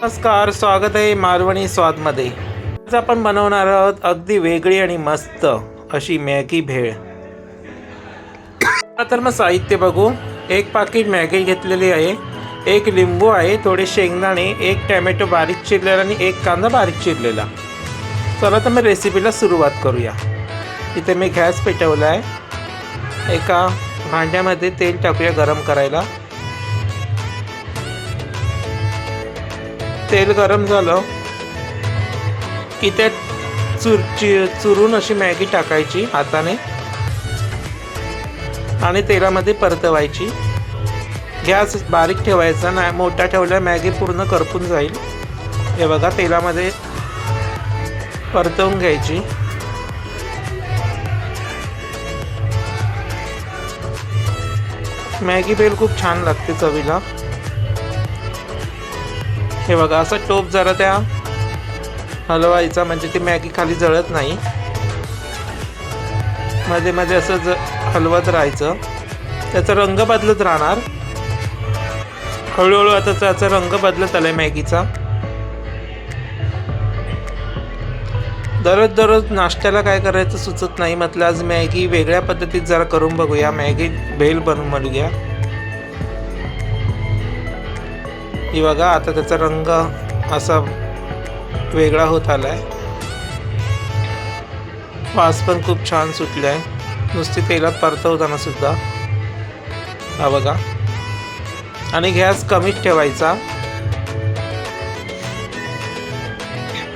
नमस्कार स्वागत आहे मालवणी स्वादमध्ये. आज आपण बनवणार आहोत अगदी वेगळी आणि मस्त अशी मॅगी भेळ. चला तर मग साहित्य बघू. एक पाकिट मॅगी घेतलेली आहे. एक लिंबू आहे थोडे शेंगदाणे एक टॅमॅटो बारीक चिरलेला आणि एक कांदा बारीक चिरलेला. चला तर मग रेसिपीला सुरुवात करूया. इथे मी गॅस पेटवला आहे एका भांड्यामध्ये तेल टाकूया गरम करायला. तेल गरम झालं की त्यात चुर चि चुरून अशी मॅगी टाकायची हाताने आणि तेलामध्ये परतवायची. गॅस बारीक ठेवायचा नाही मोठा ठेवल्या मॅगी पूर्ण करपून जाईल. हे बघा तेलामध्ये परतवून घ्यायची. मॅगी बेल खूप छान लागते चवीला. हे बघा असं टोप जरा त्या हलवायचा म्हणजे ती मॅगी खाली जळत नाही. मध्ये मध्ये असं ज हलवत राहायचं. त्याचा रंग बदलत राहणार. हळूहळू आता त्याचा रंग बदलत आलाय मॅगीचा. दररोज दररोज नाश्त्याला काय करायचं सुचत नाही. म्हटलं आज मॅगी वेगळ्या पद्धतीत जरा करून बघूया. मॅगी भेल बनवून बघूया. ही बघा आता त्याचा रंग असा वेगळा होत आलाय. वास पण खूप छान सुटलाय. नुसती तेलात परतवताना सुद्धा. हा बघा. आणि गॅस कमीच ठेवायचा.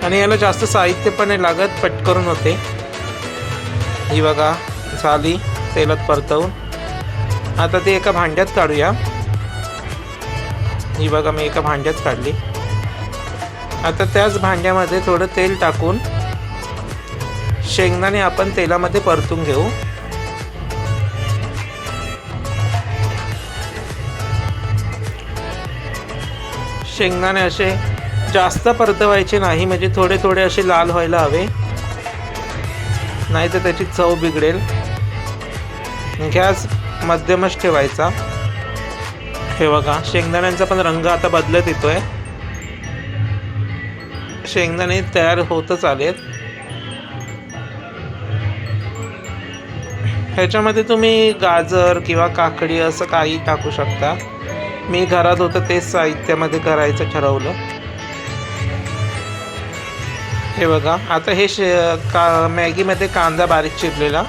आणि याला जास्त साहित्य पण नाही लागत पटकरून होते. ही बघा झाली तेलात परतवून. आता ते एका भांड्यात काढूया. ही बघा मी एका भांड्यात काढली. आता त्याच भांड्यामध्ये थोडं तेल टाकून शेंगदाणे आपण तेलामध्ये परतून घेऊ. शेंगदाणे असे जास्त परतवायचे नाही म्हणजे थोडे थोडे असे लाल व्हायला हवे. नाही तर त्याची चव बिघडेल. गॅस मध्यमच ठेवायचा. हे बघा शेंगदाण्यांचा पण रंग आता बदलत येतोय. शेंगदाणे तयार होतच आलेत. ह्याच्यामध्ये तुम्ही गाजर किंवा काकडी असं काही टाकू शकता. मी घरात होतं तेच साहित्यामध्ये करायचं ठरवलं. हे बघा आता हे शे का मॅगीमध्ये कांदा बारीक चिरलेला.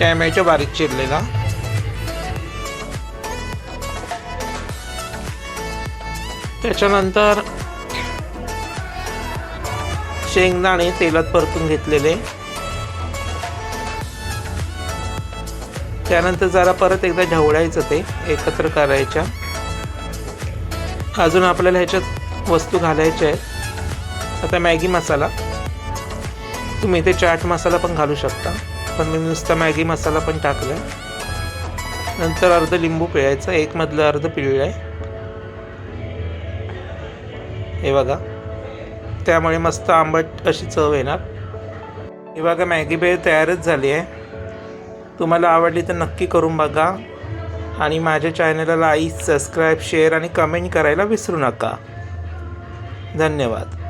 टॅमॅटो बारीक चिरलेला. त्याच्यानंतर शेंगदाणे तेलात परतून घेतलेले. त्यानंतर जरा परत एकदा ढवळायचं ते एकत्र करायच्या. अजून आपल्याला ह्याच्यात वस्तू घालायच्या आहेत. आता मॅगी मसाला. तुम्ही इथे चाट मसाला पण घालू शकता पण मी नुसता मॅगी मसाला पण टाकला नंतर अर्ध लिंबू पिळायचं एक मधलं अर्ध पिळलं आहे हे बघा. त्यामुळे मस्त आंबट अशी चव येणार. हे बघा मॅगी बेळ तयारच झाली आहे. तुम्हाला आवडली तर नक्की करून बघा. आणि माझ्या चॅनलला लाईक सबस्क्राईब शेअर आणि कमेंट करायला विसरू नका. धन्यवाद.